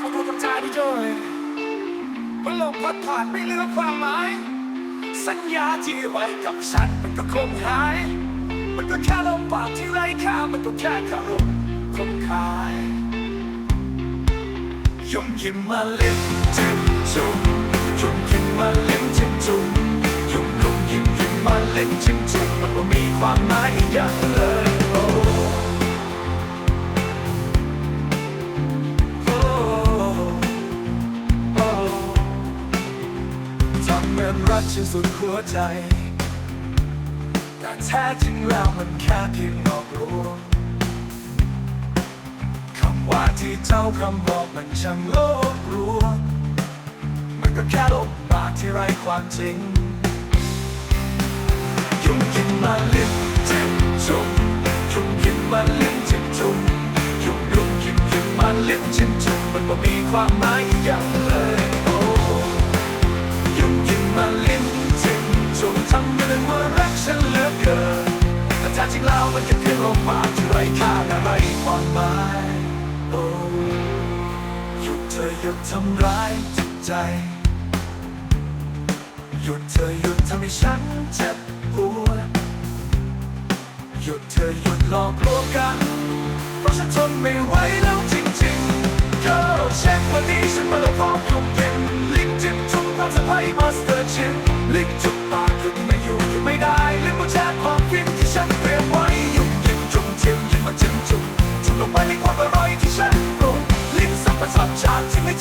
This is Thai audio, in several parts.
ขอโทษกับใจที่ด้วยมันหลงพัดผ่านไม่เหลือความหมาย สัญญาที่ไว้กับฉันมันก็คงหาย มันก็แค่ลมปากที่ไร้ค่ามันก็แค่คารมคงคายยมยิ้มมาเล่นจิ้มจุ่มยมยิ้มมาเล่นจิ้มจุ่มยมยมยิ้มยิ้มมาเล่นจิ้มจุ่มมันก็มีความหมายอย่างเลยำเหมือนรักฉันสุดหัวใจ แต่แท้จริงแล้วมันแค่เพียงหลอกลวงคำว่าที่เจ้าคำบอกมันช่างโลกลวงมันก็แค่ลบปากที่ไร้ความจริงยุ่งกินมาลิ้นจิ้มจุ่มยุ่งกินมาลิ้นจิ้มจุ่มยุ่งยุ่งกินกินมาลิ้นจิ้มจุ่มมันก็มีความหมายอย่าง แต่จริงแล้วมันแค่เพียงลมปากที่ไร้ค่าและไร้ความหมายโอ้หยุดเธอหยุดทำร้ายจิตใจ หยุดเธอหยุดทำให้ฉันเจ็บปวดหยุดเธอหยุดหลอกลวงกัน เพราะฉันทนไม่ไหวแล้วจริงๆก็เช็ควันนี้ฉันมาแล้วพร้อมยุ่งเย็นลิงจิ้มจุ่มความสะพายมาสเตอร์ชินลิงจุ่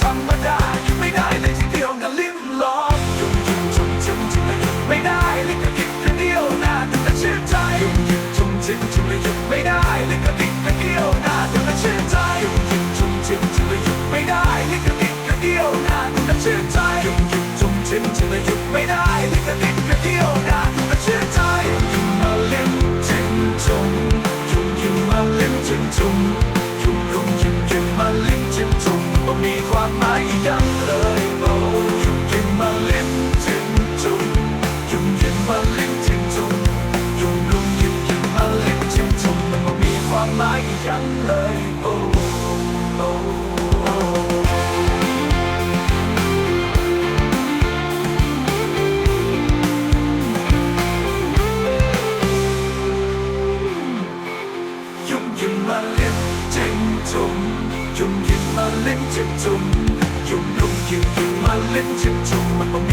ธรรมดา ไม่ได้เลยทีเดียวนะลิ้มลองยุ่งยิ้มจุ่มจิ้มจิ้มไม่ได้เลิ้นกระดิกกระเดียวหน้าดูน่าชื่นใจยุ่งยิ้มจุ่มจิ้มจิ้มไม่ได้เลิ้นกระดิกกระเดียวหน้าดูน่าชื่นใจยุ่งยิ้มจุ่มจิ้มจิ้มไม่ได้เลิ้นกระดิกกระเดียวหน้าดูน่าชื่นใจยุ่งยิ้มจุ่มจิ้มจิ้มไม่ได้เลิ้นกระดิกกระเดียวหน้าดูน่าชื่นใจยุ่งมาเล่นจิ้มจุ่มยุ่งยิ้มมาเล่นจิ้มจุ่ม มาเล่นชิมจุ่มยุ่งยุ่งยิ่งยุ่งมาเล่นชิมจุ่มมันก็มีความหม